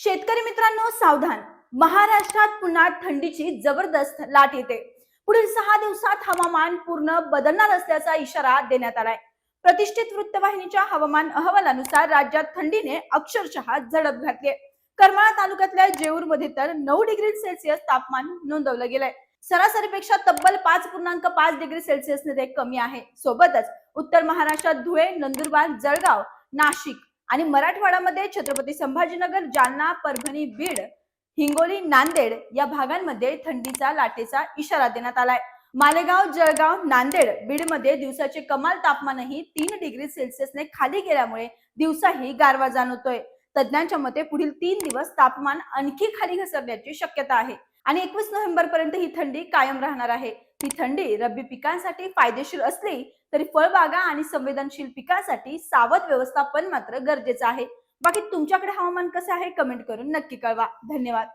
शेतकरी मित्रांनो सावधान. महाराष्ट्रात पुन्हा थंडीची जबरदस्त लाट येते. पुढील सहा दिवसात हवामान पूर्ण बदलणार असल्याचा इशारा देण्यात आलाय. प्रतिष्ठित वृत्तवाहिनीच्या हवामान अहवालानुसार राज्यात थंडीने अक्षरशः झडप घातली करमाळा तालुक्यातल्या जेऊरमध्ये तर नऊ डिग्री सेल्सिअस तापमान नोंदवलं गेलंय. सरासरीपेक्षा तब्बल पाच पूर्णांक पाच डिग्री सेल्सिअसने ते कमी आहे. सोबतच उत्तर महाराष्ट्रात धुळे नंदुरबार जळगाव नाशिक आणि मराठवाड्यामध्ये छत्रपती संभाजीनगर जालना परभणी बीड हिंगोली नांदेड या भागांमध्ये थंडीचा लाटेचा इशारा देण्यात आलाय. मालेगाव जळगाव नांदेड बीडमध्ये दिवसाचे कमाल तापमानही तीन डिग्री सेल्सिअसने खाली गेल्यामुळे दिवसाही गारवा जाणवतोय. तज्ज्ञांच्या मते पुढील तीन दिवस तापमान आणखी खाली घसरण्याची शक्यता आहे आणि एकवीस नोव्हेंबर पर्यंत ही थंडी कायम राहणार आहे. ही थंडी रब्बी पिकांसाठी फायदेशीर असली तरी फळबागा आणि संवेदनशील पिकांसाठी सावध व्यवस्थापन मात्र गरजेचं आहे. बाकी तुमच्याकडे हवामान कसं आहे? कमेंट करून नक्की कळवा. धन्यवाद.